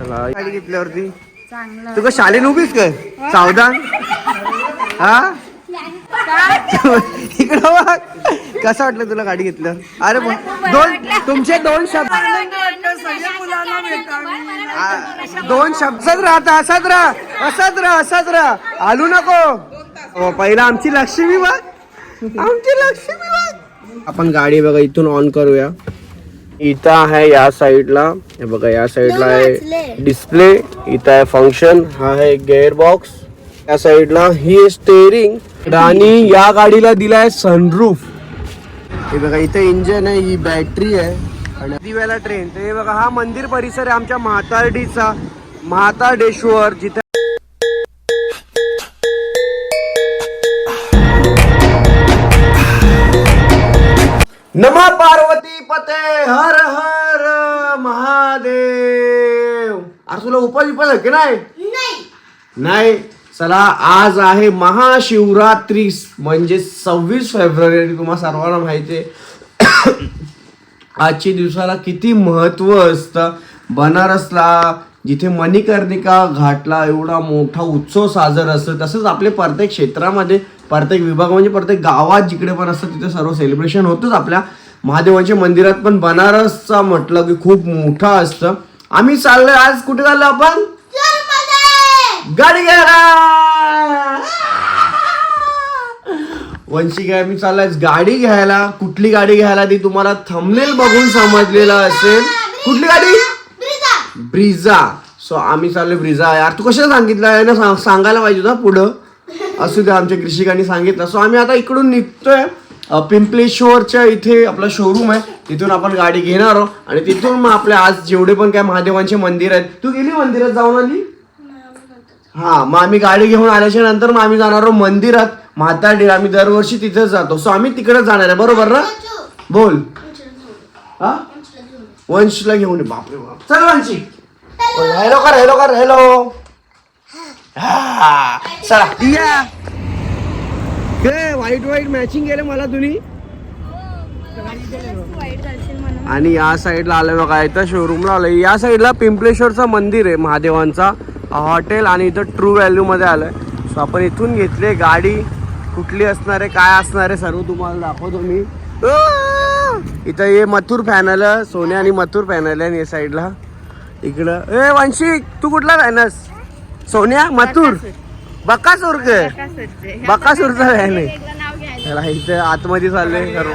गाडी घेतल्यावरती. तू का शाळेत उभीस काय? सावधान. हा? इकडं बघ. कसं वाटलं तुला गाडी घेतलं अरे दोन तुमचे दोन शब्द दोन शब्द राहता असंच राहा असंच राहा असंच राहा आलू नको. हो, पहिला आमची लक्ष्मी बघ. आमची लक्ष्मी बघ. आपण गाडी बघा इथून ऑन करूया. इथं आहे या साईडला हे बघा या साईडला आहे डिस्प्ले इथं आहे फंक्शन हा आहे गेअर बॉक्स या साईडला ही आहे स्टेअरिंग आणि या गाडीला दिलाय सनरूफ हे बघा इथे इंजन आहे ही बॅटरी आहे. आणि दिव्याला ट्रेन तर हे बघा हा मंदिर परिसर आहे आमच्या म्हातारडीचा म्हातारडेश्वर जिथे उपास आहे की नाही? नाही. चला आज आहे महाशिवरात्री म्हणजे सव्वीस फेब्रुवारी तुम्हाला सर्वांना माहिती आहे. आजच्या दिवसाला किती महत्त्व असतं. बनारसला जिथे मणिकर्णिका घाटला एवढा मोठा उत्सव साजरा असतो तसंच आपले प्रत्येक क्षेत्रामध्ये प्रत्येक विभाग म्हणजे प्रत्येक गावात जिकडे पण असतं तिथे सर्व सेलिब्रेशन होतंच आपल्या महादेवांच्या मंदिरात. पण बनारसचा म्हटलं की खूप मोठा असतं. आम्ही चाललोय आज कुठे चाललो आपण? गाडी घ्यायला वंशी काय मी चाललाय गाडी घ्यायला. कुठली गाडी घ्यायला ती तुम्हाला थंबनेल बघून समजलेलं असेल. कुठली गाडी? ब्रिझा सो आम्ही चाललोय ब्रिझा यार तू कशाला सांगितलं? आहे ना सांग- सांगायला पाहिजे होता पुढं. असू द्या आमच्या कृषिकांनी सांगितलं. सो आम्ही आता इकडून निघतोय. पिंपलेश्वरच्या इथे आपला शोरूम आहे. तिथून आपण गाडी घेणार आहोत. आणि तिथून मग आपल्या आज जेवढे पण काय महादेवांचे मंदिर आहेत. तू गेली मंदिरात जाऊन आली? हा मग आम्ही गाडी घेऊन आल्याच्यानंतर मग आम्ही जाणार आहोत मंदिरात. म्हातारडी आम्ही दरवर्षी तिथेच जातो. सो आम्ही तिकडेच जाणार आहे. बरोबर ना? बोल. हा? वंशला घेऊन ये. बापरे बाप. चल वंशी. हॅलो कर हॅलो कर हॅलो. हा, चला. या. व्हाईट वाईट वाईट मॅचिंग केलं मला तुम्ही आणि या साईडला आलं बघा इथं शोरूमला आलं या साईडला पिंपलेश्वरचं मंदिर आहे महादेवांचा. हॉटेल आणि इथं ट्रू व्हॅल्यूमध्ये आलं आहे सो आपण इथून घेतले गाडी. कुठली असणार आहे काय असणार आहे सर्व तुम्हाला दाखवतो मी. इथं हे मथुर फॅनल सोन्या आणि मथुर फॅनल आहे या साईडला इकडं. ए वंशी तू कुठला फॅनस सोन्या मथुर? बकासूर के बकासूरचा व्हॅन आहे त्याला इथे आतमध्ये चालले सर्व.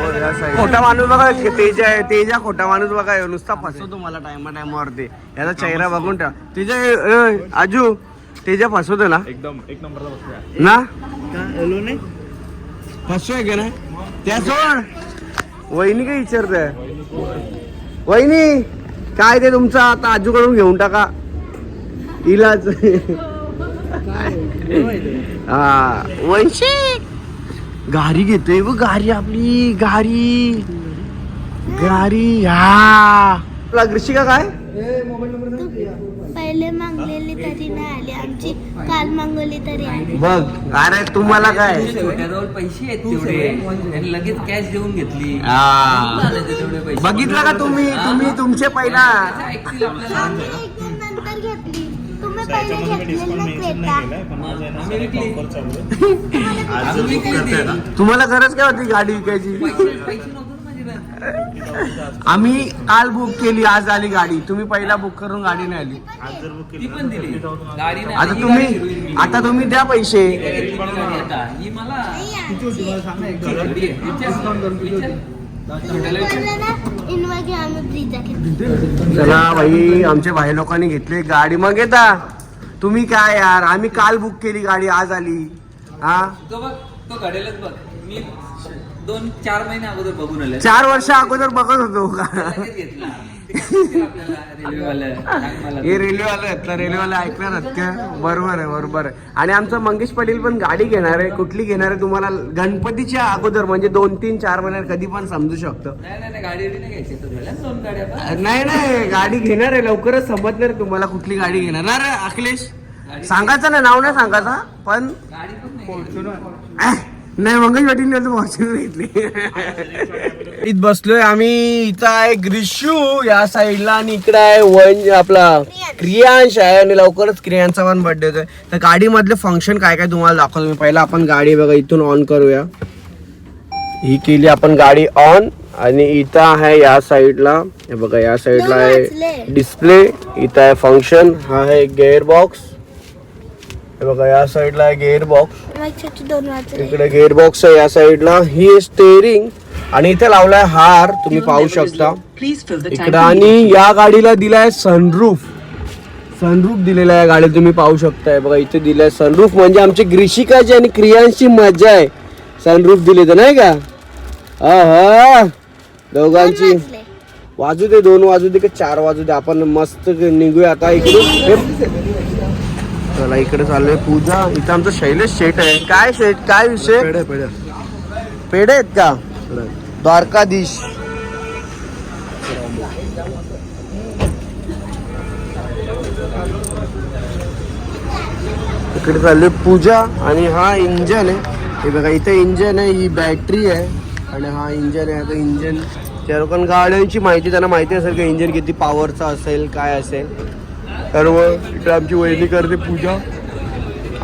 खोटा माणूस बघा तेजा आहे तेजा खोटा माणूस बघा नुसता फसवतो मला. टायमा टायमावरती याचा चेहरा बघून ठेवा. तेजा आजू तेजा फसवतो ना? एकदम एक नंबरला बसलोय ना? फसतोय का ना त्या सोड. वहिनी काय विचारते वहिनी काय ते तुमचं आता आजूकडून घेऊन टाका. इलाज. हा वंशी. घेतोय बघ गाडी आपली गाडी गाडी हा. तुला काय? पहिले मागलेली तरी नाही आली आमची काल मागवली तरी आली. बघ अरे तुम्हाला काय? छोट्याजवळ पैसे आहेत तेवढे. आणि लगेच कॅश देऊन घेतली. हा. झाले ते तेवढे पैसे. बघितलं का तुम्ही? तुम्ही तुमचे पहिला. ऐकतील आपल्याला आम्ही एक दोन नंतर घेतली ना. तुम्हाला गरज काय होती गाडी विकायची? आम्ही काल बुक केली आज आली गाडी. तुम्ही पहिला बुक करून गाडी नाही आली. ती पण दिली. गाडी नाही आता तुम्ही आता तुम्ही द्या पैसे. ही मला. इनवा घ्या आम्ही ब्रिजा चला भाई आमच्या भाई लोकांनी घेतली गाडी. मग येता. तुम्ही काय यार? आम्ही काल बुक केली गाडी आज आली. हा? तो बघ तो घडेलच बघ. मी दोन चार महिने अगोदर बघून आले चार वर्ष अगोदर बघत होतो. का घेतला. हे रेल्वेवाले आहेत ना रेल्वेवाले ऐकणार आहेत का? बरोबर आहे बरोबर आहे. आणि आमचं मंगेश पाटील पण गाडी घेणार आहे कुठली घेणार आहे तुम्हाला गणपतीच्या अगोदर म्हणजे दोन तीन चार महिन्यात कधी पण समजू शकतो. नाही नाही नाही, गाडी बिडी नाही घ्यायची तो झाल्या दोन गाड्या बस. नाही नाही गाडी घेणार आहे लवकरच समजणार तुम्हाला कुठली गाडी घेणार. ना रे अखिलेश सांगायचं ना नाव नाही सांगायचं पण गाडी पण नाही मंगेश पाटील फॉर्च्युनर घेतली इथं बसलोय आम्ही. इथं आहे ग्रिशू या साईडला आणि इकडे आहे वन आपला क्रियांश आहे आणि लवकरच क्रियांचा पण बर्थडे होतोय तर गाडी मधले फंक्शन काय काय तुम्हाला दाखवतो मी. पहिला आपण गाडी बघा इथून ऑन करूया. ही केली आपण गाडी ऑन आणि इथं आहे या साईडला हे बघा या साईडला आहे. डिस्प्ले इथं आहे फंक्शन हा आहे गेअर बॉक्स हे बघा या साईडला आहे गेअर बॉक्स इकडे गेअर बॉक्स आहे या साईडला ही आहे स्टेअरिंग आणि इथे लावलाय हार तुम्ही पाहू शकता. इकडे आणि या गाडीला दिलाय सनरूफ सनरूफ दिलेला आहे गाडी तुम्ही पाहू शकताय बघा इथे दिलाय सनरूफ म्हणजे आमची ग्रिशिकाची आणि क्रियांची मजा आहे. सनरूफ दिले तर नाही का? हा दोघांची. वाजू दे दोन वाजू दे की चार वाजू दे. आपण मस्त निघूया आता इकडे हे- चला इकडे चाललोय. पूजा इथं आमचं शैलेश शेठ आहे. काय शेठ काय विषय? पेढे आहेत का? द्वारकाधीश. इकडे चालली पूजा आणि हा इंजन आहे. हे बघा इथे इंजन आहे ही बॅटरी आहे आणि हा इंजन आहे. आता इंजन त्या लोकांना गाड्यांची माहिती त्यांना माहिती असेल की इंजन किती पॉवरचं असेल काय असेल. सर्व इकडे आमची वहिनी करते पूजा.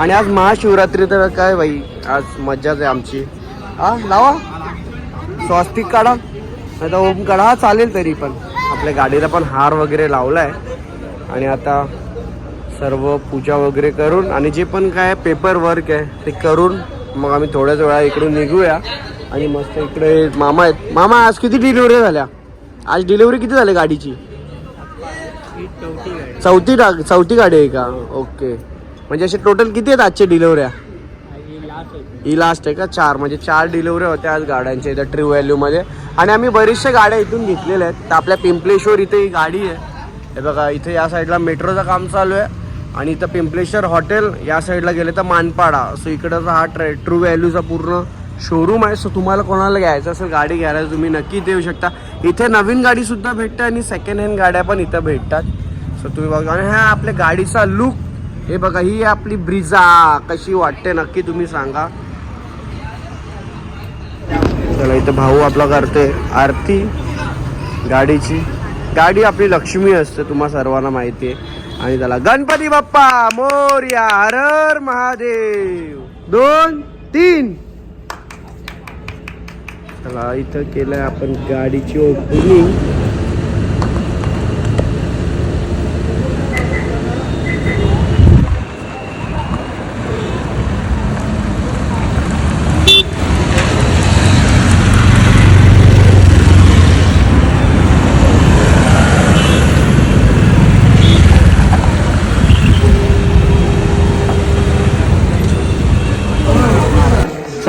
आणि आज महाशिवरात्री तर काय भाई आज मज्जाच आहे आमची. हा लावा. स्वस्तिक काढा. नाही तर ओम काढा. हा चालेल तरी पण. आपल्या गाडीला पण हार वगैरे लावला आहे आणि आता सर्व पूजा वगैरे करून आणि जे पण काय पेपर वर्क आहे ते करून मग आम्ही थोड्याच वेळा इकडून निघूया. आणि मस्त इकडे मामा आहेत. मामा आज किती डिलिव्हरी झाल्या? आज डिलिव्हरी किती झाली गाडीची? चौथी टाक चौथी गाडी आहे का? ओके. म्हणजे असे टोटल किती आहेत आजच्या डिलिव्हऱ्या ही लास्ट आहे का? चार. म्हणजे चार डिलिव्हरी होत्या आज गाड्यांच्या इथं ट्रू व्हॅल्यूमध्ये आणि आम्ही बरीचशा गाड्या इथून घेतलेल्या आहेत. तर आपल्या पिंपलेश्वर इथे ही गाडी आहे. हे बघा इथे या साईडला मेट्रोचं काम चालू आहे. आणि इथं पिंपलेश्वर हॉटेल या साईडला गेले तर मानपाडा. सो इकडचा हा ट्रे ट्रू व्हॅल्यूचा पूर्ण शोरूम आहे. सो तुम्हाला कोणाला घ्यायचं असेल गाडी घ्यायला तुम्ही नक्की येऊ शकता. इथे नवीन गाडी सुद्धा भेटते आणि सेकंड हँड गाड्या पण इथं भेटतात. सो तुम्ही बघा. आणि हा आपल्या गाडीचा लुक हे बघा ही आपली ब्रिजा कशी वाटते नक्की तुम्ही सांगा. चला इथं भाऊ आपला करते. आरती गाडीची. गाडी आपली लक्ष्मी असते तुम्हा सर्वांना माहिती आहे. आणि त्याला गणपती बाप्पा मोर्या हर हर महादेव. दोन तीन. चला इथं केलंय आपण गाडीची ओपनिंग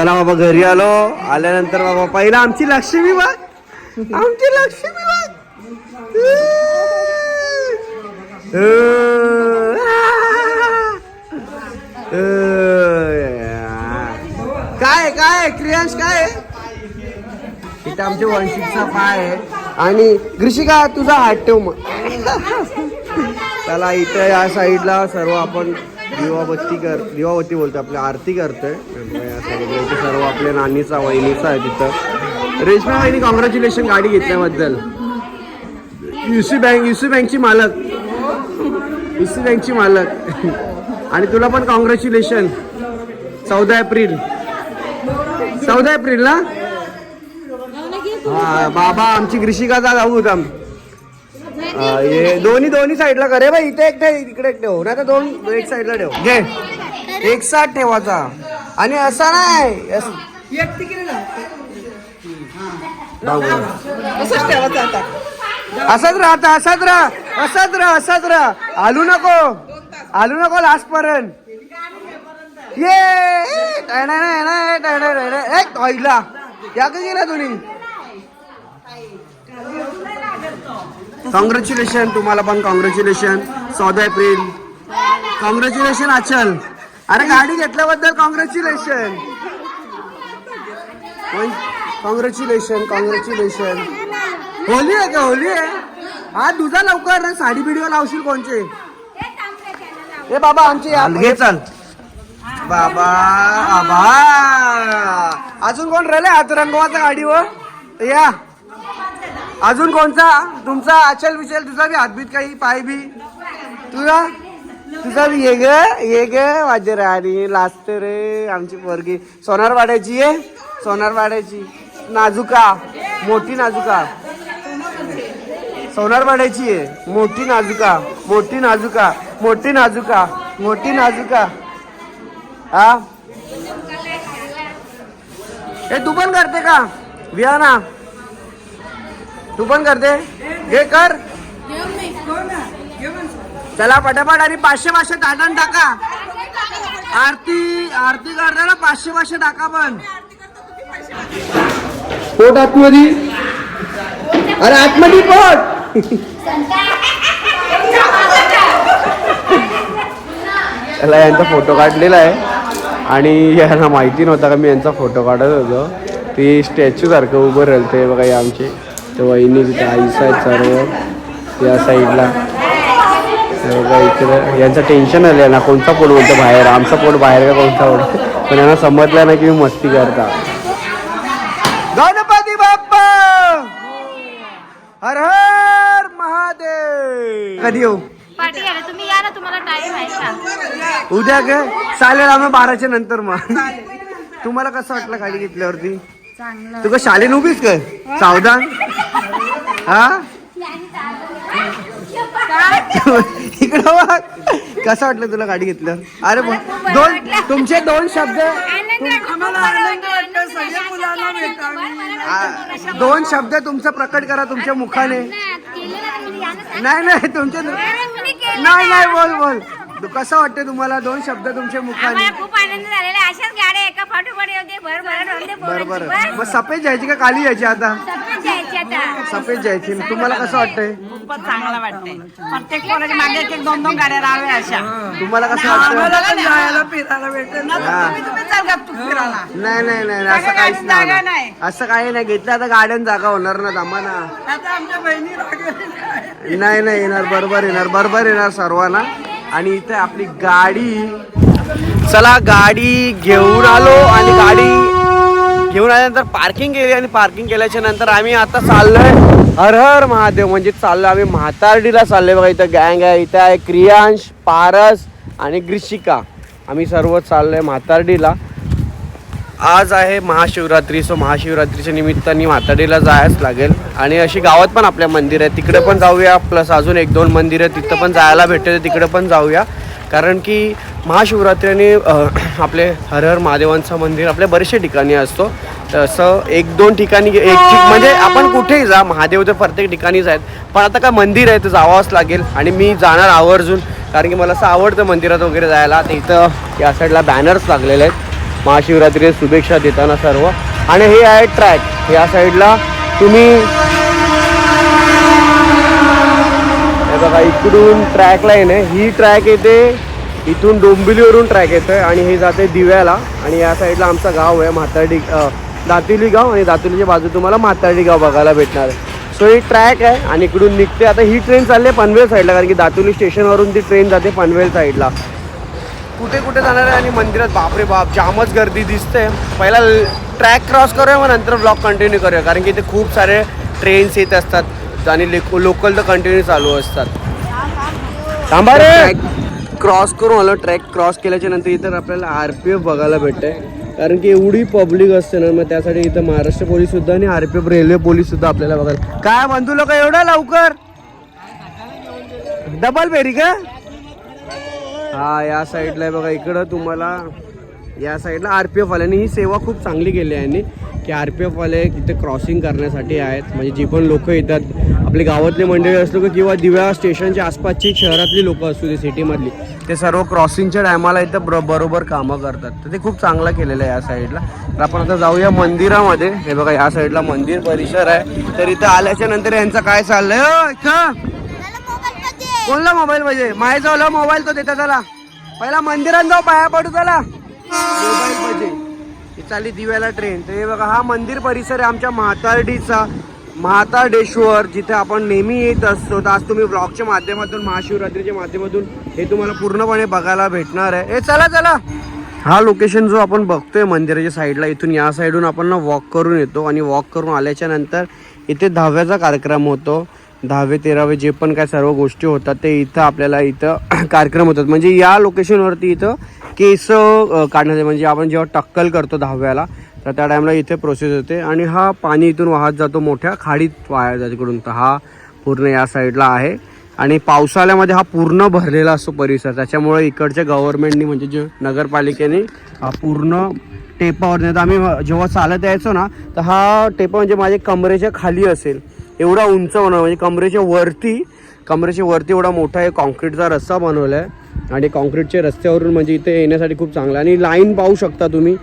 चला बाबा घरी आलो. आल्यानंतर बाबा पहिला आमची लक्ष्मी बाग. आमची लक्ष्मी बाग. काय काय क्रियांश काय? इथं आमच्या वंशिकचा पाय आहे. आणि ग्रीषिका तुझा हात ठेव मग. चला इथं या साईडला सर्व आपण दिवाबत्ती कर दिवाबत्ती बोलतो आपली आरती करतोय. या इथे सर्व आपल्या नानीचा वहिनीचा आहे तिथं. रेशमा वहिनी कॉंग्रॅच्युलेशन गाडी घेतल्याबद्दल. युसी बँक युसी बँकची मालक. युसी बँकची मालक. आणि तुला पण कॉंग्रॅच्युलेशन चौदा एप्रिल. चौदा एप्रिल ना? हा बाबा आमची ग्रिशिकाचा जाऊ होता. हा, हे दोन्ही दोन्ही साईडला करे. बाई इथे एक ठेव इकडे एक ठेव. नाही तर दोन एक साईडला ठेव. घे. एक साथ ठेवायचा आणि असा नाही. अस- जाऊ दे. असाच असाच राहा. असाच राहा असाच राहा. आलू नको. आलू नको लास्ट पर्यंत. ये. टायना टायना टायना टायना एक या गेला तुम्ही? कॉंग्रॅच्युलेशन तुम्हाला पण कॉंग्रॅच्युलेशन चौदा एप्रिल. कॉंग्रॅच्युलेशन अचल अरे गाडी घेतल्याबद्दल कॉंग्रॅच्युलेशन कॉंग्रॅच्युलेशन कॉंग्रॅच्युलेशन होली आहे का? होली आहे. हा तुझा लवकर ना. साडी बिडीवर लावशील कोणचे? ए बाबा आमचे घे चल. बाबा आबा अजून कोण राहिले हात रंगवाचा गाडीवर? या. अजून कोणचा तुमचा अचल विचल तुझा बी हातबीत काही पाय बी? तुझा? तुझा बी ये ग ये ग माझे राणी लास्ट रे आमची पोरगी. सोनारवाड्याची आहे सोनारवाड्याची. नाजुका मोठी नाजुका. सोनारवाड्याची आहे मोठी नाजुका मोठी नाजुका मोठी नाजुका मोठी नाजुका. हा? हे तू पण करते का? विहाना. तू पण करते? हे कर. चला पटापट आणि पाचशे पाचशे टाटन टाका. आरती आरती करताना पाचशे पाचशे टाका पण. पोट आतमध्ये. अरे आतमध्ये पोट. त्याला यांचा फोटो काढलेला आहे. आणि यांना माहिती नव्हता का मी यांचा फोटो काढत होतो. ती स्टॅच्यू सारखं उभं राहिलं ते बघा हे आमचे. ते वहिनी तिथे आईस आहेत सर्व या साईडला. इकडे यांचं टेन्शन आलं ना कोणता पोट बोलतो बाहेर? आमचा पोट बाहेर का कोणता पोट पण यांना समजलं ना की मी मस्ती करता. गणपती बाप्पा! हर हर महादेव! कधी येऊ? पार्टी घ्यायला. तुम्ही या ना तुम्हाला टाइम आहे का? उद्या काय? चालेल आम्ही बाराच्या नंतर मग. तुम्हाला कसं वाटलं गाडी घेतल्यावरती? तू का शाळेत उभीच काय सावधान. हा? इकडं बघ. कसं वाटलं तुला गाडी घेतल्यावर अरे दोन तुमचे दोन शब्द दोन शब्द तुमचं प्रकट करा तुमच्या मुखाने. नाही नाही तुमचे नाही नाही. बोल बोल. कसं वाटतं तुम्हाला? दोन शब्द तुमच्या मुखाने. आम्हाला खूप आनंद झालेला आहे. अशाच गाड्या एका भर भर पोरांची. मग सफेद जायची का काली जायची आता? सगळं जायचे आता. सफेद जायची. तुम्हाला कसं वाटतंय? खूपच चांगलं वाटतंय. प्रत्येक पोराच्या मागे एक एक दोन दोन गाड्या राहाव्या अशा. तुम्हाला कसं वाटतं आम्हाला पण जायला फिरायला भेटते ना हा. तुम्ही तुम्ही चाल का तू फिरायला. नाही नाही नाही असं जागा काहीच नाही, जागा नाही. नाही. असं काही नाही. घेतलं आता गाड्यान जागा होणार ना थांबा ना आता आमच्या बहिणी नाही नाही येणार. बरोबर येणार. बरोबर येणार सर्वांना. आणि इथे आपली गाडी. चला गाडी घेऊन आलो आणि गाडी घेऊन आल्यानंतर पार्किंग केली आणि पार्किंग केल्याच्यानंतर आम्ही आता चाललोय हर हर महादेव. म्हणजे चाललोय आम्ही म्हातारडीला चाललोय बघा इथं गँग आहे इथं आहे क्रियांश पारस आणि ग्रिशिका. आम्ही सर्व चाललोय म्हातारडीला. आज आहे महाशिवरात्री. सो महाशिवरात्रीच्या निमित्ताने म्हाताडीला जायच लागेल. आणि अशी गावात पण आपल्या मंदिर आहे तिकडे पण जाऊया. प्लस अजून एक दोन मंदिरं तिथं पण जायला भेटते. तिकडे पण जाऊया. कारण की महाशिवरात्रीने आपले हर हर महादेवांचं मंदिर आपल्या बरेचशा ठिकाणी असतो. तसं एक दोन ठिकाणी एक म्हणजे आपण कुठेही जा. महादेव तर प्रत्येक ठिकाणीच आहेत. पण आता काय मंदिर आहे तर जावंच लागेल. आणि मी जाणार आवर्जून. कारण की मला असं आवडतं मंदिरात वगैरे जायला. तर इथं या साईडला बॅनर्स लागलेले आहेत. महाशिवरात्री शुभेच्छा देताना सर्व. आणि हे आहे ट्रॅक या साईडला तुम्ही बघा इकडून ट्रॅक लाईन आहे ही ट्रॅक येते इथून डोंबिवलीवरून ट्रॅक येतोय आणि हे जाते दिव्याला. आणि या साईडला आमचं गाव आहे म्हातार्डी अं, दातिवली गाव. आणि दातिवलीच्या बाजू तुम्हाला म्हातार्डी गाव बघायला भेटणार आहे. सो ही ट्रॅक आहे आणि इकडून निघते. आता ही ट्रेन चालली आहे पनवेल साईडला कारण की दातोली स्टेशनवरून ती ट्रेन जाते पनवेल साईडला कुठे कुठे जाणार आहे आणि मंदिरात? बापरे बाप जामच गर्दी दिसते. पहिला ट्रॅक क्रॉस करूया मग नंतर ब्लॉक कंटिन्यू करूया. कारण की इथे खूप सारे ट्रेन्स येत असतात आणि लोकल तर कंटिन्यू चालू असतात. थांबा रे! क्रॉस करून आलो. ट्रॅक क्रॉस केल्याच्यानंतर इथं आपल्याला आर पी एफ बघायला भेटते कारण की एवढी पब्लिक असते ना मग त्यासाठी इथं महाराष्ट्र पोलीस सुद्धा आणि R P F railway police सुद्धा आपल्याला बघायला. काय बंधू लोक एवढा लवकर? डबल फेरी का? हा या साईडला आहे बघा इकडं तुम्हाला या साईडला आर पी एफवाल्यांनी ही सेवा खूप चांगली केली आहे यांनी की आर पी एफवाले इथे क्रॉसिंग करण्यासाठी आहेत. म्हणजे जी पण लोक येतात आपले गावातले मंडळी असलो की किंवा दिव्या स्टेशनच्या आसपासची शहरातली लोक असू दे सिटीमधली ते सर्व क्रॉसिंगच्या टायमाला इथं ब बरोबर कामं करतात. तर ते खूप चांगलं केलेलं आहे या साईडला. तर आपण आता जाऊया मंदिरामध्ये. हे बघा या साईडला मंदिर परिसर आहे. तर इथं आल्याच्यानंतर यांचं काय चाललंय? अ, कोणला मोबाईल पाहिजे? माय जाऊ मोबाईल तो देता त्याला पहिला मंदिरात जाऊ पाया पडू त्याला मोबाईल पाहिजे. चालली दिव्याला ट्रेन तर हे बघा हा मंदिर परिसर आहे आमच्या म्हातारडीचा. म्हातारडेश्वर जिथे आपण नेहमी येत असतो. तर आज तुम्ही ब्लॉगच्या माध्यमातून महाशिवरात्रीच्या माध्यमातून हे तुम्हाला पूर्णपणे बघायला भेटणार आहे. हे चला चला. हा लोकेशन जो आपण बघतोय मंदिराच्या साईडला इथून या साईडून आपण ना वॉक करून येतो. आणि वॉक करून आल्याच्यानंतर इथे दहाव्याचा कार्यक्रम होतो. दहावे तेरावे जे पण काय सर्व गोष्टी होतात ते इथं आपल्याला इथं कार्यक्रम होतात. म्हणजे या लोकेशनवरती इथं केस काढण्याचे म्हणजे आपण जेव्हा टक्कल करतो दहाव्याला तर त्या टाईमला इथे प्रोसेस होते. आणि हा पाणी इथून वाहत जातो मोठ्या खाडीत वाया तिकडून तर हा पूर्ण या साईडला आहे. आणि पावसाळ्यामध्ये हा पूर्ण भरलेला असतो परिसर. त्याच्यामुळे इकडच्या गव्हर्नमेंटनी म्हणजे जे नगरपालिकेने हा पूर्ण टेपावर नाही तर आम्ही जेव्हा चालत यायचो ना तर हा टेपा म्हणजे माझ्या कमरेच्या खाली असेल. एवढा उंच बनवला म्हणजे कमरेच्या वरती कमरेच्या वरती एवढा मोठा एक कॉन्क्रीटचा रस्ता बनवला आहे आणि कॉन्क्रीटच्या रस्त्यावरून म्हणजे इथे येण्यासाठी खूप चांगलं आहे. आणि लाईन पाहू शकता तुम्ही.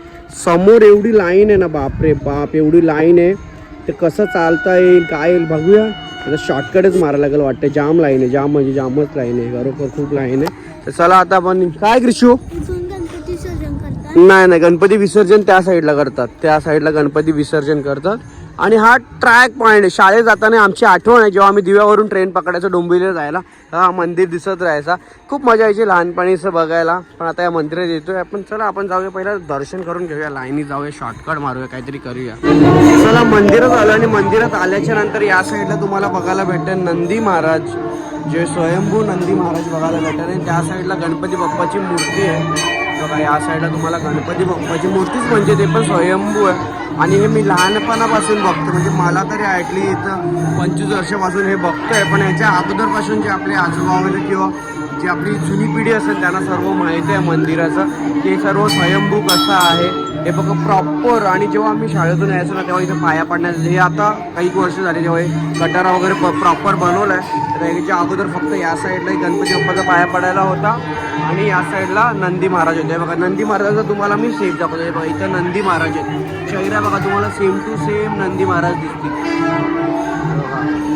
समोर एवढी लाईन आहे ना बापरे बाप एवढी लाईन आहे. ते कसं चालता येईल काय येईल बघूया. आता शॉर्टकटच मारायला लागेल वाटतं. जाम लाईन आहे जाम म्हणजे जामच लाईन आहे. बरोबर खूप लाईन आहे. तर चला आता आपण काय करतात. नाही नाही गणपती विसर्जन त्या साईडला करतात. त्या साईडला गणपती विसर्जन करतात. आणि हा ट्रॅक पॉईंट आहे. शाळेत जाताना आमची आठवण आहे जेव्हा आम्ही दिव्यावरून ट्रेन पकडायचो डोंबिवलीला जायला हा मंदिर दिसत राहायचा. खूप मजा यायची लहानपणीचं बघायला. पण आता या मंदिरात येतोय. आपण चला आपण जाऊया पहिला दर्शन करून घेऊया लाईनी जाऊया शॉर्टकट मारूया काहीतरी करूया. चला मंदिरात आलो आणि मंदिरात आल्याच्यानंतर या साईडला तुम्हाला बघायला भेटेल नंदी महाराज. जे स्वयंभू नंदी महाराज बघायला भेटेल. आणि त्या साईडला गणपती बाप्पाची मूर्ती आहे. बघा या साईडला तुम्हाला गणपती बाप्पाची मूर्तीच म्हणजे, म्हणजे ते पण स्वयंभू आहे. आणि हे मी लहानपणापासून बघतो. म्हणजे मला तरी ॲटली इथं पंचवीस वर्षापासून हे बघतोय. पण याच्या अगोदरपासून जे आपले आजोबा वगैरे किंवा जी आपली जुनी पिढी असेल त्यांना सर्व माहिती आहे मंदिराचं. की सर्व स्वयंभू कसं आहे? हे बघा प्रॉपर आणि जेव्हा आम्ही शाळेतून यायचो ना तेव्हा इथे पाया पडण्याचं हे आता काही वर्ष झाले जेव्हा हे गटारा वगैरे प्रॉपर बनवलं आहे तर याच्या अगोदर फक्त या साईडला गणपती बाप्पाचा पाया पडायला होता. आणि या साईडला नंदी महाराज होते. बघा नंदी महाराजाचा तुम्हाला मी सेफ दाखवतो. हे बघा इथं नंदी महाराज आहेत. चेहरा बघा तुम्हाला same to same Nandi Maharaj दिसतील.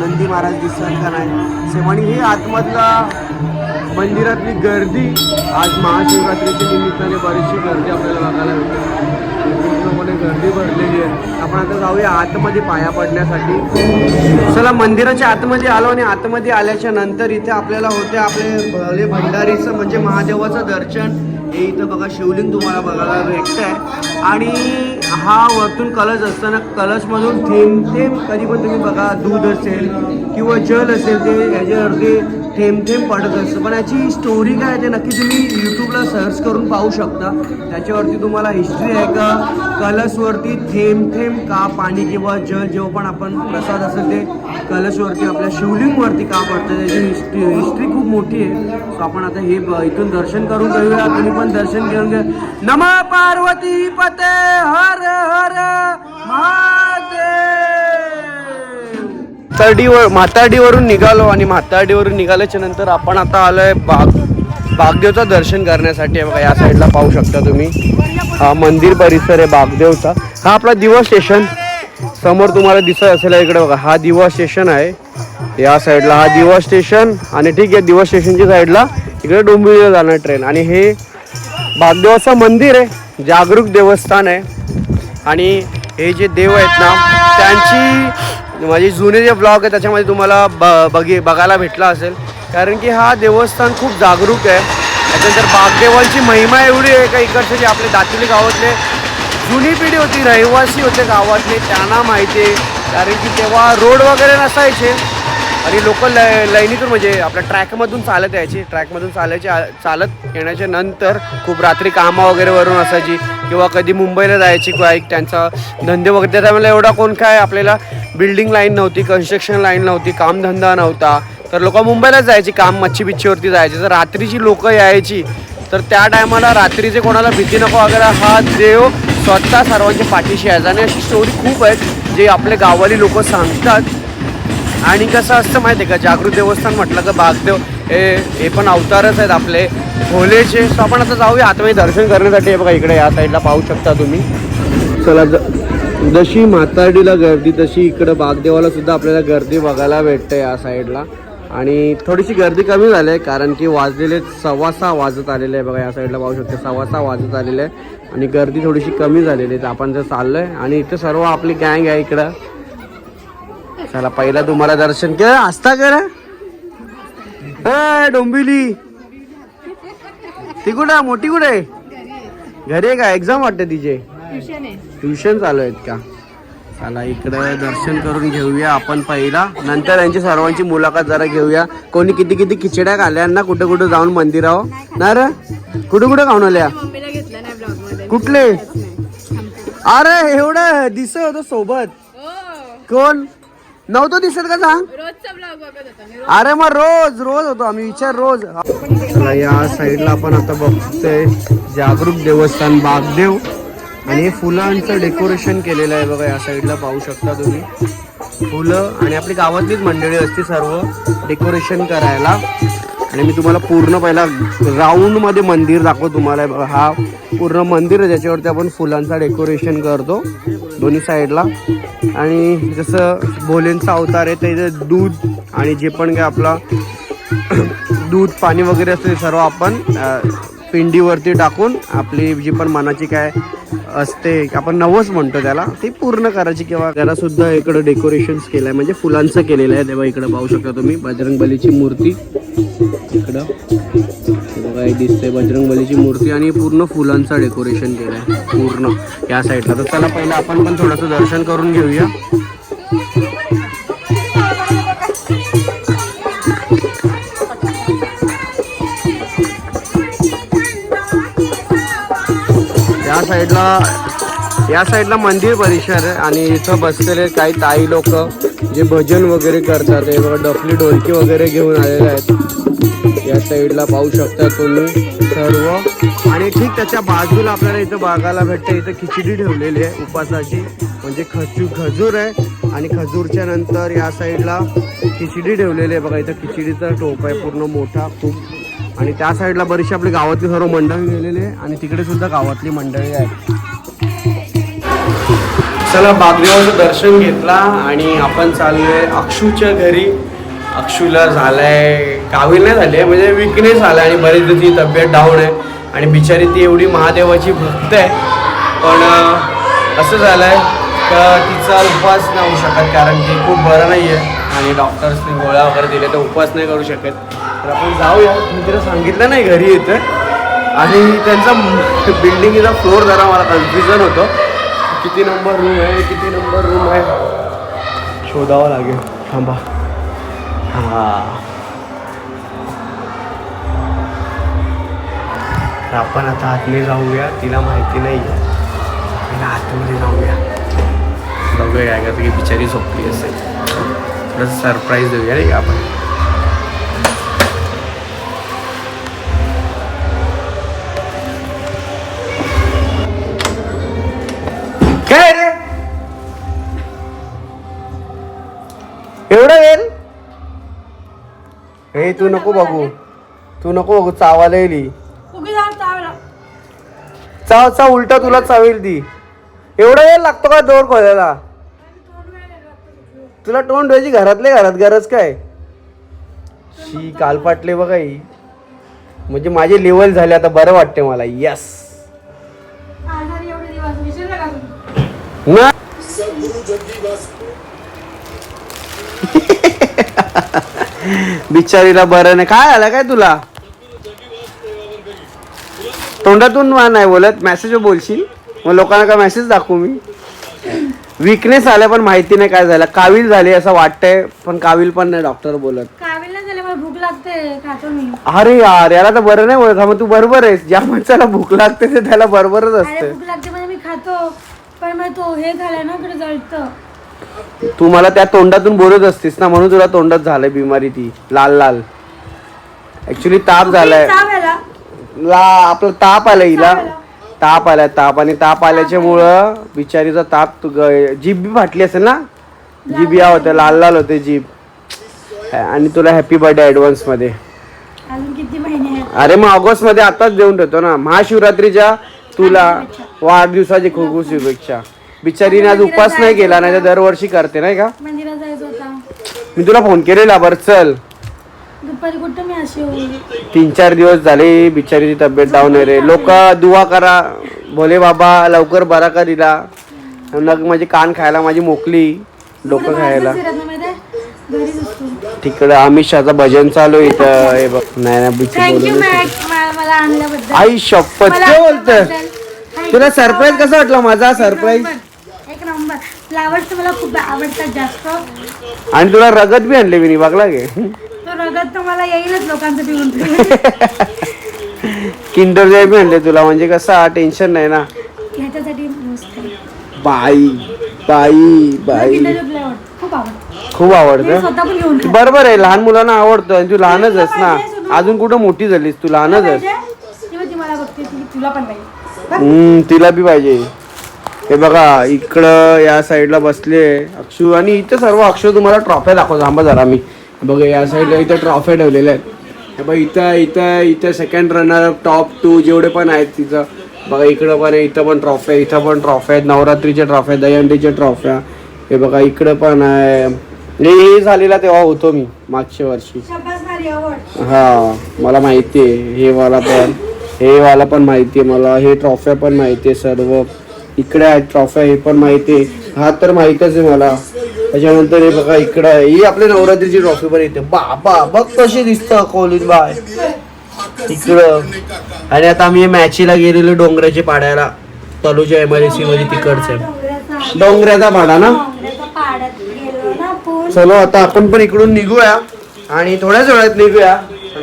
नंदी महाराज दिसतात का नाही? सेम. आणि हे आतमधला मंदिरातली गर्दी आज महाशिवरात्रीच्या निमित्ताने बरीचशी गर्दी आपल्याला बघायला भेटते. पूर्णपणे गर्दी भरलेली आहे. आपण आता जाऊया आतमध्ये पाया पडण्यासाठी. चला मंदिराच्या आतमध्ये आलो आणि आतमध्ये आल्याच्यानंतर इथे आपल्याला होते आपले भले भंडारीचं म्हणजे महादेवाचं दर्शन. हे इथं बघा शिवलिंग तुम्हाला बघायला भेटत आहे आणि हा वरतून कलश असताना कलशमधून थेंब थेंब कधी पण तुम्ही बघा दूध असेल किंवा जल असेल ते ह्याच्यावरती थेंब थेंब पडत असतं. पण याची स्टोरी काय आहे ते नक्की तुम्ही यूट्यूबला सर्च करून पाहू शकता. त्याच्यावरती तुम्हाला हिस्ट्री आहे का? कलशवरती थेंब थेंब का पाणी किंवा जल जेव्हा पण आपण प्रसाद असेल ते कलशवरती आपल्या शिवलिंगवरती का पडतं त्याची हिस्ट्री हिस्ट्री खूप मोठी आहे. सो आपण आता हे इथून दर्शन करून घेऊया. तुम्ही पण दर्शन घेऊन घ्या. नम पार्वती पते हर हर महादेव! तरडीवर म्हातारडीवरून निघालो आणि म्हातारडीवरून निघाल्याच्या नंतर आपण आता आलो आहे बाग बागदेवचं दर्शन करण्यासाठी. बघा या साईडला पाहू शकता तुम्ही. हा मंदिर परिसर आहे बागदेवचा हा आपला दिवा स्टेशन. समोर तुम्हाला दिसत असेल इकडे बघा. हा दिवा स्टेशन आहे. या साईडला हा दिवा स्टेशन आणि ठीक आहे दिवा स्टेशनच्या साईडला इकडे डोंबिवलीला जाणार ट्रेन. आणि हे बागदेवाचं मंदिर आहे. जागरूक देवस्थान आहे. आणि हे जे देव आहेत ना त्यांची माझे जुने जे ब्लॉग आहे त्याच्यामध्ये तुम्हाला ब बघी बघायला भेटला असेल. कारण की हा देवस्थान खूप जागरूक आहे. त्याच्यानंतर बागदेवांची महिमा एवढी आहे का इकडचे जे आपले दातिली गावातले जुनी पिढी होती रहिवासी होते गावातले त्यांना माहिती आहे. कारण की तेव्हा रोड वगैरे नसायचे. आणि लोक ल लाईनीतून म्हणजे आपल्या ट्रॅकमधून चालत यायची. ट्रॅकमधून चालायचे चालत येण्याच्या नंतर खूप रात्री कामं वगैरे वरून असायची किंवा कधी मुंबईला जायची किंवा एक त्यांचा धंदे वगैरे. त्या टायमाला एवढा कोण काय आपल्याला बिल्डिंग लाईन नव्हती कन्स्ट्रक्शन लाईन नव्हती कामधंदा नव्हता. तर लोक मुंबईलाच जायची काम मच्छी बिच्छीवरती जायची. तर रात्रीची लोक यायची. तर त्या टायमाला रात्रीचे कोणाला भीती नको वगैरे हा देव स्वतः सर्वांच्या पाठीशी यायचा आणि अशी स्टोरी खूप आहेत जे आपले गावाली लोक सांगतात. आणि कसं असतं माहिती आहे का? जागृत देवस्थान म्हटलं तर बागदेव हे हे पण अवतारच आहेत आपले. भोलेचे सो आपण आता जाऊया. आतमध्ये दर्शन करण्यासाठी हे बघा इकडे या साईडला पाहू शकता तुम्ही. चला ज- जशी म्हातारडीला गर्दी तशी इकडं बागदेवाला सुद्धा आपल्याला गर्दी बघायला भेटते या साईडला. आणि थोडीशी गर्दी कमी झाली आहे कारण की वाजलेले सव्वा सहा वाजत आलेले आहे. बघा या साईडला पाहू शकते सव्वा सहा वाजत आलेले आहे. आणि गर्दी थोडीशी कमी झालेली आहे. तर आपण जर चाललोय आणि इथं सर्व आपली गँग आहे इकडं. चला पहिला तुम्हाला दर्शन केलं. आस्था करा. ए डोंबिवली. ती कुठे? मोठी कुठे? आहे? घरी आहे का? एक्झाम वाटते तिचे. ट्युशन चालू आहेत का? चला इकडे दर्शन करून घेऊया आपण पहिला. नंतर यांची सर्वांची मुलाखत जरा घेऊया. कोणी किती किती खिचड्या खाल्ल्या ना कुठे कुठे जाऊन मंदिरावर ना रे? कुठे कुठे खाऊन आल्या? कुठले? अरे एवढं दिसत होतं सोबत. कोण? नव्हतं दिसत का सांग? रोजचा ब्लॉग बघत होता मी अरे मग रोज रोज होतो आम्ही विचार रोज. या साईडला आपण आता बघतोय जागरूक देवस्थान बागदेव. आणि हे फुलांचं डेकोरेशन केलेलं आहे बघा या साईडला पाहू शकता तुम्ही. फुलं आणि आपली गावातलीच मंडळी असते सर्व डेकोरेशन करायला. आणि मी तुम्हाला पूर्ण पहिला राऊंडमध्ये मंदिर दाखवतो तुम्हाला. बघा हा पूर्ण मंदिर आहे ज्याच्यावरती आपण फुलांचा डेकोरेशन करतो दोन्ही साईडला आणि जसं भोलेंचा अवतार आहे ते दूध आणि जे पण काय आपला दूध पाणी वगैरे असते ते सर्व आपण पिंडीवरती टाकून आपली जी पण मनाची काय असते आपण नवस म्हणतो त्याला ती पूर्ण करायची किंवा त्याला सुद्धा इकडं डेकोरेशन केलं आहे म्हणजे फुलांचं केलेलं आहे. तेव्हा इकडं पाहू शकता तुम्ही बजरंगबलीची मूर्ती. इकडं. हे बघा दिसते बजरंगबलीची मूर्ती आणि पूर्ण फुलांचं डेकोरेशन केलं आहे पूर्ण. या साईडला तर त्याला पहिलं आपण पण थोडंसं दर्शन करून घेऊया. साईडला या साईडला मंदिर परिसर आहे आणि इथं बसलेले काही ताई लोक जे भजन वगैरे करतात हे बघा डफली ढोलकी वगैरे घेऊन आलेले आहेत. या साईडला पाहू शकता तुम्ही सर्व. आणि ठीक त्याच्या बाजूला आपल्याला इथं बघायला भेटते. इथं खिचडी ठेवलेली आहे उपासाची. म्हणजे खजू खजूर आहे. आणि खजूरच्या नंतर या साईडला खिचडी ठेवलेली आहे. बघा इथं खिचडीचा टोप आहे. पूर्ण मोठा खूप आणि त्या साईडला बरीचशी आपली गावातली सर्व मंडळी गेलेली आहे आणि तिकडे सुद्धा गावातली मंडळी आहे चला बागदेवाचं दर्शन घेतला आणि आपण चाललोय अक्षूच्या घरी. अक्षूला झालाय कावील नाही झाली म्हणजे विकनेस आलाय आणि बरेच तिची तब्येत डाऊन आहे. आणि बिचारी ती एवढी महादेवाची भक्त आहे. पण अं, असं झालंय का तिचा उपवास नाही होऊ शकत कारण ती खूप बरं नाही आहे आणि डॉक्टर्सने गोळ्या वगैरे दिले तर उपवास नाही करू शकत. तर आपण जाऊया. मी तिला सांगितलं नाही घरी येतं. आणि त्यांचा बिल्डिंगचा फ्लोर जरा मला कन्फ्युजन होतं. किती नंबर रूम आहे किती नंबर रूम आहे? शोधावं लागेल. थांबा. हां. तर आपण आता आतमध्ये जाऊया. तिला माहिती नाही. आहे आतमध्ये जाऊया. बघूया की बिचारी झोपली असेल. थोडं सरप्राईज देऊया नाही का आपण? हे तू नको बघू. तू नको बघू चावायला येईल उगी जाऊन चावला. चाव चाव उलटा तुला चावेल ती. एवढा वेळ लागतो का दोर खोलायला? तुला तोंड धुवायची घरातले घरात गरज काय? शी कालपाटले बघा ही. म्हणजे माझे लेवल झाले आता बरं वाटते मला. यस ना बिचारीला बरं नाही. काय आलं काय तुला? तोंडातून वा नाही बोलत. मेसेज बोलशील. मग लोकांना काय मेसेज दाखवू मी? विकनेस आल्या पण माहिती नाही काय झालं. कावील झाली असं वाटतंय पण कावील पण नाही डॉक्टर बोलत. कावील नाही झाले मला भूक लागते खातो मी. अरे यार याला तर बरं नाही बोलत मग तू बरोबर आहेस. ज्या माणसाला भूक लागते ते त्याला बरोबरच अरे असते. भूक लागते म्हणजे मी खातो. पण मग तो हे ना इकडे जळतं. तू मला त्या तोंडातून बोलत असतीस ना म्हणून तुला तोंडात झालंय बिमारी ती. लाल लाल. ऍक्च्युली ताप झालाय. ला आपला ताप आलाय हिला. ताप आलाय ताप. आणि ताप आल्याच्या मुळं बिचारीचा ताप जीभ बी फाटली असेल ना? जीभ या होत्या लाल लाल होते जीभ. आणि तुला हॅपी बर्थडे ऍडव्हान्समध्ये. अरे मग ऑगस्टमध्ये आताच देऊन ठेवतो ना. महाशिवरात्रीच्या तुला वाढदिवसाची खूप खूप शुभेच्छा. बिचारीने आज उपास नाही केला नाही तर दरवर्षी करते नाही का? मंदिरात जायचं होता. मी तुला फोन केलेला बरं चल. दुपारी कुठं मी अशी होईल तीन चार दिवस झाले बिचारीची तब्येत डाऊन आहे रे. लोक दुवा करा. भोले बाबा लवकर बरा का दिला नग माझे कान खायला माझी मोकली डोकं खायला. तिकडे अमित शहाचं भजन चालू आहे इथं. हे बघ. नाही नाही बिची थँक्यू बोलू मॅक मला आणल्याबद्दल. आई शपथ काय बोलत तुला सरप्राईज कसं वाटलं? माझा सरप्राईज फ्लावर्स मला खूप आवडतात जास्त आणि तुला रगत बी आणले मी बघला गे तो रगत तर मला येईलच लोकांचं पिऊन किंडर जॉय बी आणले तुला म्हणजे कसं टेन्शन नाही ना ह्याच्यासाठी मस्त आहे. बाई बाई मला बाई Kinder Joy आवडतं. खूप आवडतं खूप मी आवडतं स्वतः पण घेऊन खाते. बरोबर आहे लहान मुलांना आवडतं आणि तू लहानच आहेस ना? अजून कुठं मोठी झालीस तू लहानच आहेस पाहिजे? तेव्हा ती मला बघते ती तुला पण पाहिजे बघ. हम्म तिला बी पाहिजे हे बघा इकडं या साईडला बसले अक्षू आणि इथं सर्व अक्षू तुम्हाला ट्रॉफ्या दाखवतो. थांबा जरा मी. बघा या साईडला इथं ट्रॉफ्या ठेवलेल्या आहेत. हे बघा इथं इथं इथं सेकंड रनर टॉप टू जेवढे पण आहेत तिथं. बघा इकडं पण आहे इथं पण ट्रॉफ्या इथं पण ट्रॉफ्या आहेत. नवरात्रीच्या ट्रॉफ्या दहीहंडीच्या ट्रॉफ्या हे बघा इकडं पण आहे. हे झालेला तेव्हा होतो मी मागच्या वर्षी. हा मला माहिती आहे हे वाला पण हे वाला पण माहिती आहे मला हे ट्रॉफ्या पण माहिती आहे सर्व. इकडे आहेत ट्रॉफ्या हे पण माहिती आहे. हा तर माहितच आहे मला. त्याच्यानंतर हे बघा इकडं आहे. ही आपल्या नवरात्रीची ट्रॉफी पण येते बाबा बघ कशी दिसतं कोलिन बाय इकडं. आणि आता आम्ही मॅचीला गेलेलो डोंगराचे पाड्याला. तलूच्या एमआयडीसी मध्ये तिकडचं आहे. डोंगराचा डोंगराचा पाडा ना? चलो आता आपण पण इकडून निघूया. आणि थोड्याच वेळात निघूया.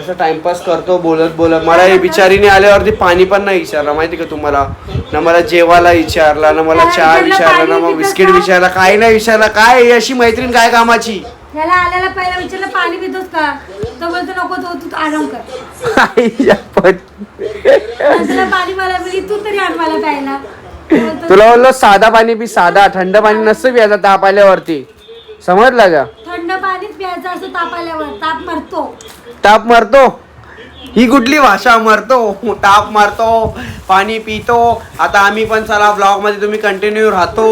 थोडासा टाइमपास करतो बोलत बोलत. मला हे बिचारीने आल्यावरती पाणी पण नाही विचारलं माहिती का तुम्हाला? ना मला जेवायला विचारला ना मला चहा विचारला ना मग बिस्किट विचारला काही नाही विचारला. काय ही अशी मैत्रीण काय कामाची? त्याला आल्याला पहिला विचारलं पाणी पितोस का? तो बोलतो नको तो तू आराम कर. आई शपथ. त्याला पाणी मला बोलली तू तरी आण मला प्यायला. तो बोलतो, तुला बोललो साधा पाणी पी साधा. थंड पाणी नसतं प्यायचा ताप आल्यावरती. समजलं का? थंड पाणीच प्यायचं असं ताप आल्यावर ताप मरतो ताप मारतो. ही कुठली भाषा मरतो? ताप मारतो पाणी पितो. आता आम्ही पण चला ब्लॉगमध्ये तुम्ही कंटिन्यू राहतो.